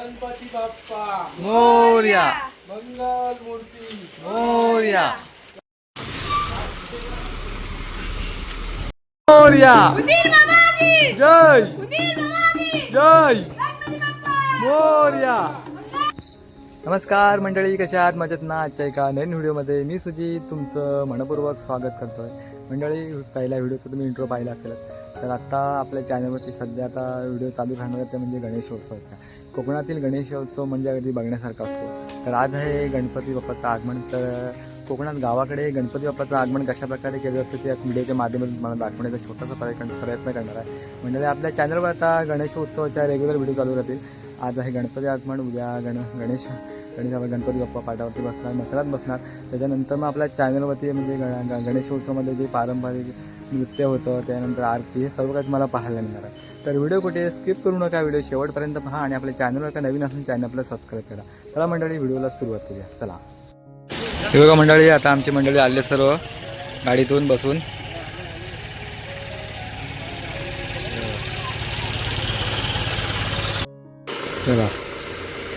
गणपती बाप्पा. मोर्या. मंगल मूर्ती. मोर्या. मोर्या. जय. जय. मोर्या. नमस्कार मंडळी कशा आहात? मजेत ना? आजच्या एका नवीन व्हिडिओमध्ये मी सुजित तुमचं मनपूर्वक स्वागत करतोय. मंडळी पहिल्या व्हिडिओचा तुम्ही इंट्रो पाहिला असेल तर आत्ता आपल्या चॅनलवरती सध्या आता व्हिडिओ चालू राहणार आहे ते म्हणजे गणेशोत्सवचा कोकणातील गणेशोत्सव म्हणजे अगदी बघण्यासारखा असतो. तर आज आहे गणपती बाप्पाचं आगमन तर कोकणात गावाकडे गणपती बाप्पाचं आगमन कशाप्रकारे केलं जातं ते या व्हिडिओच्या माध्यमातून मला दाखवण्याचा छोटासा प्रयत्न प्रयत्न करणार आहे. म्हणजे आपल्या चॅनलवर आता गणेशोत्सवाच्या रेग्युलर व्हिडिओ चालू राहतील. आज आहे गणपती आगमन उद्या गण गणेश गणेश गणपती बाप्पा पाटावरती बसणार मकरात बसणार. त्याच्यानंतर मग आपल्या चॅनलवरती म्हणजे गण ग- गणेशोत्सवामध्ये जे पारंपरिक नृत्य होतं त्यानंतर आरती हे सर्व काही तुम्हाला पाहायला मिळणार आहे. तर व्हिडिओ कुठे स्किप करू नका व्हिडिओ शेवटपर्यंत पहा आणि आपल्या चॅनलवर का नवीन असेल चॅनल आपल्याला सबस्क्राईब करा. चला मंडळी व्हिडिओला सुरुवात करूया. चला. हे बघा मंडळी आता आमची मंडळी आले सर्व गाडीतून बसून. चला.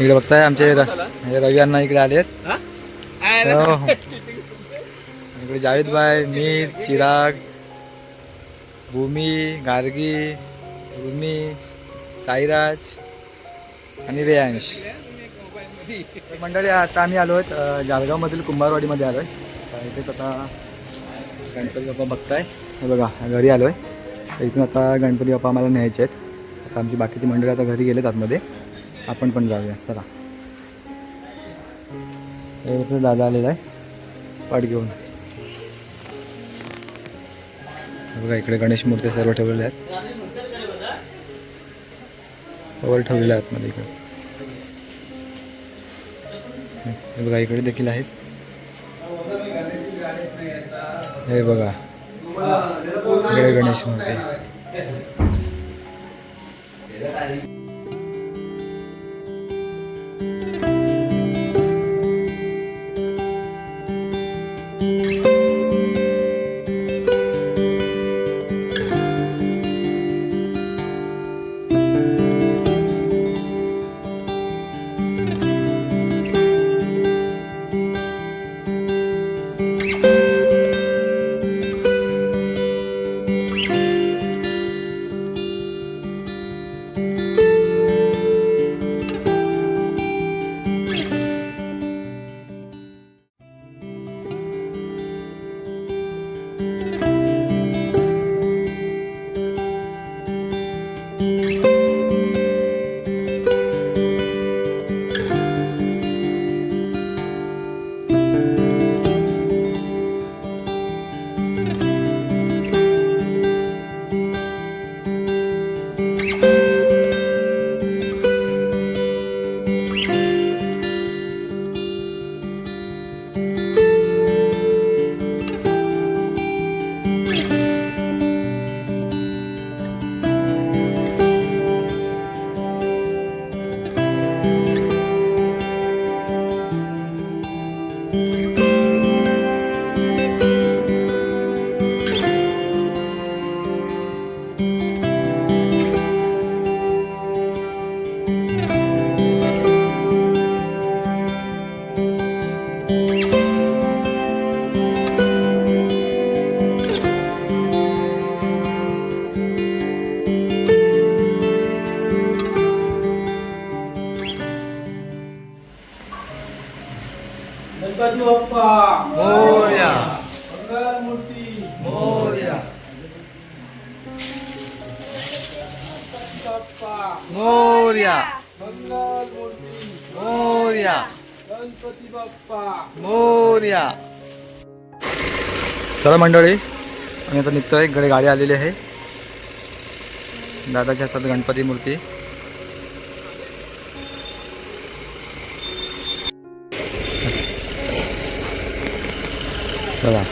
इकडे बघताय आमचे रवी अण्णा इकडे आलेत. हो. इकडे जावेद भाई मी चिराग भूमी गार्गी उर्मी साईराज आणि रेयांश. मंडळी आता आम्ही आलो आहेत जालगावमधील कुंभारवाडीमध्ये आलो आहे इथेच आता गणपती बाप्पा बघताय. हे बघा घरी आलो आहे इथून आता गणपती बाप्पा आम्हाला न्यायचे आहेत. आता आमची बाकीची मंडळी आता घरी गेलेत आतमध्ये. आपण पण जाऊया. चला. हे दादा आलेला आहे. पाठ घेऊन. बघा इकडे गणेश मूर्ती सर्व ठेवलेल्या आहेत. वर ठेवलेल्या आहेत मध्ये इकडे. हे बघा इकडे देखील आहेत. हे बघा. इकडे गणेश मूर्ती मूर्ती मोर्या मोर्या मंगल मूर्ती मोर्या गणपती बाप्पा मोर्या चला मंडळी आम्ही आता निघतोय. इकडे गाडी आलेली आहे. दादाच्या हातात गणपती मूर्ती. चला.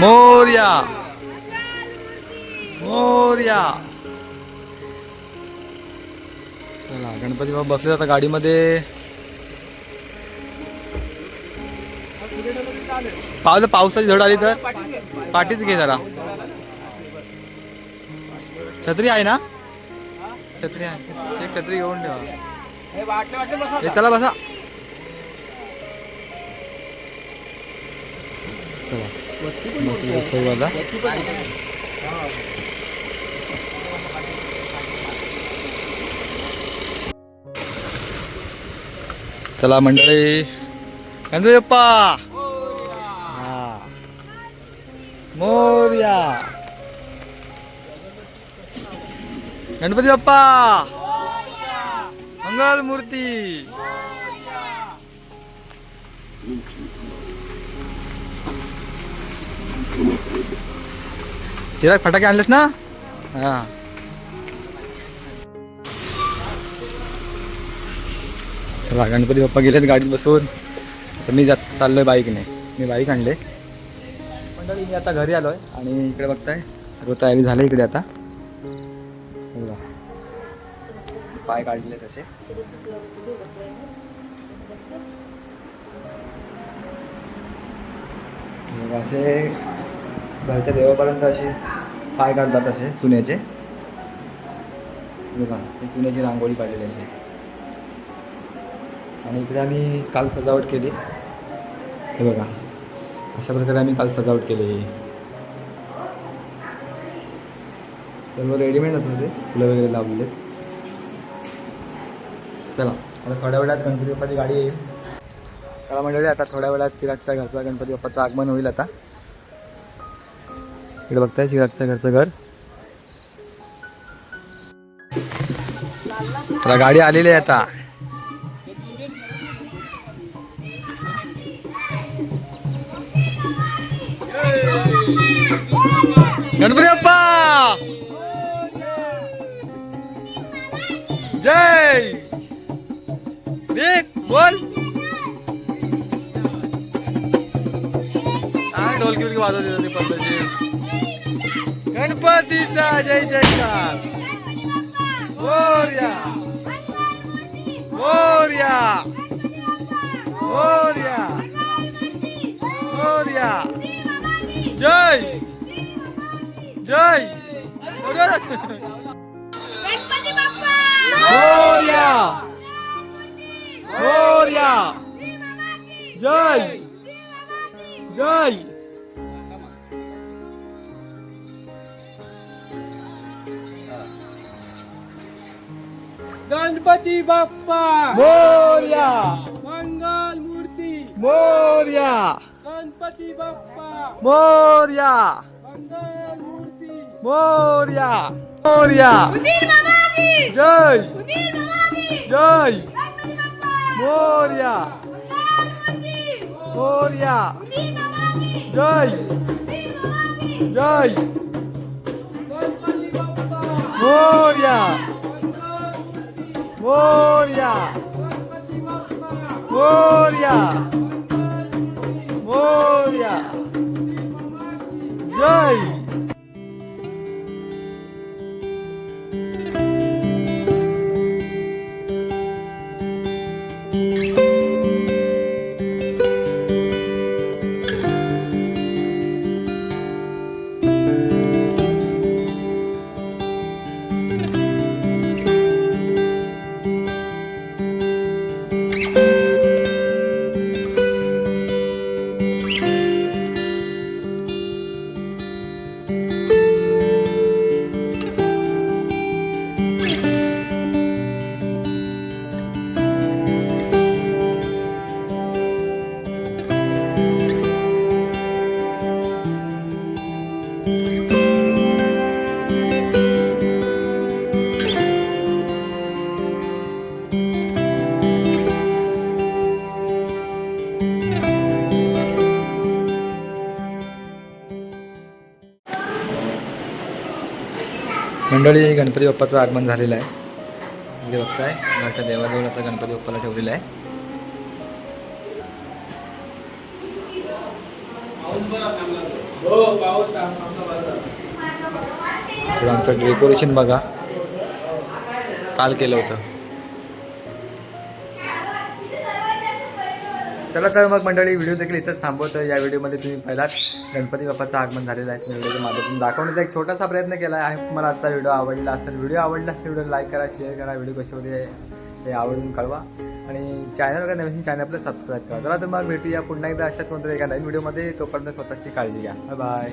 मोर्या मोर्या चला गणपती बाबा बसले जाता गाडीमध्ये. पावलं पावसाची झड आली तर? पाठीच घे जरा. छत्री आहे ना? छत्री आहे. एक छत्री घेऊन ठेवा. हे चला बसा. चला. बसलो सर्वाला चला मंडळी गणपती बाप्पा हा. मोरया गणपती बाप्पा मंगल मूर्ती चिराग फटाके आणलेत ना? हा. चला गणपती बाप्पा गेलेत गाडीत बसून. तर मी जात चाललोय बाईकने. मी बाईक आणले. मंडळी मी आता घरी आलोय आणि इकडे बघताय. सर्व तयारी झाली इकडे आता. पाय काढले तसे. असे घरच्या देवापर्यंत असे पाय काढतात असे चुन्याचे. बघा ते चुन्याची रांगोळी काढलेली असे आणि इकडे आम्ही काल सजावट केली. हे बघा अशा प्रकारे आम्ही काल सजावट केली सर्व रेडीमेड होतं ते? फुलं वगैरे लावलेले चला आता थोड्या वेळात गणपती बाप्पाची गाडी येईल. चला मंडळी आता थोड्या वेळात चिरागच्या घरचा गणपती बाप्पाचं आगमन होईल आता. इकडे बघताय चिरागच्या घरचं घर. तर गाडी आलेली आहे आता. गणपती बाप्पा! जय! बोल. काय ढोलकी बिलकी वाजवत ते गणपतीचा जय जयकार मोरया मोरया मोरया मोरया जय जय गणपती बाप्पा मोरया मोरया जय जय गणपती बाप्पा. मोरया. मंगल मूर्ती. मोरया. गणपती बाप्पा. मोरया. मंगल मूर्ती. मोरया. मोरया. जय. जय. मोरया. मोरया. जय. जय. गणपती बाप्पा. मोरया. मोरया गणपती बाप्पा मोरया जय मंडळी गणपती बाप्पाचं आगमन झालेलं आहे. इकडे बघताय घरच्या देवाजवळ आता गणपती बाप्पाला ठेवलेलं आहे. थोडं आमचं डेकोरेशन बघा. काल केलं होतं. चला तर मग मंडळी व्हिडिओ देखील इथंच थांबवतो या व्हिडिओमध्ये तुम्ही पहिलाच गणपती बाप्पाचं आगमन झालेलं आहे. व्हिडिओच्या माध्यमातून दाखवण्याचा एक छोटासा प्रयत्न केला आहे तुम्हाला आजचा व्हिडिओ आवडला असेल व्हिडिओ आवडला असेल व्हिडिओ लाईक करा शेअर करा व्हिडिओ कसे होते ते आवडून कळवा. आणि चॅनल का नवीन चॅनल आपलं सबस्क्राईब करा. चला तर मग भेटूया पुन्हा एकदा अशाच कोणत्या एका नवीन व्हिडिओमध्ये. तोपर्यंत स्वतःची काळजी घ्या. बाय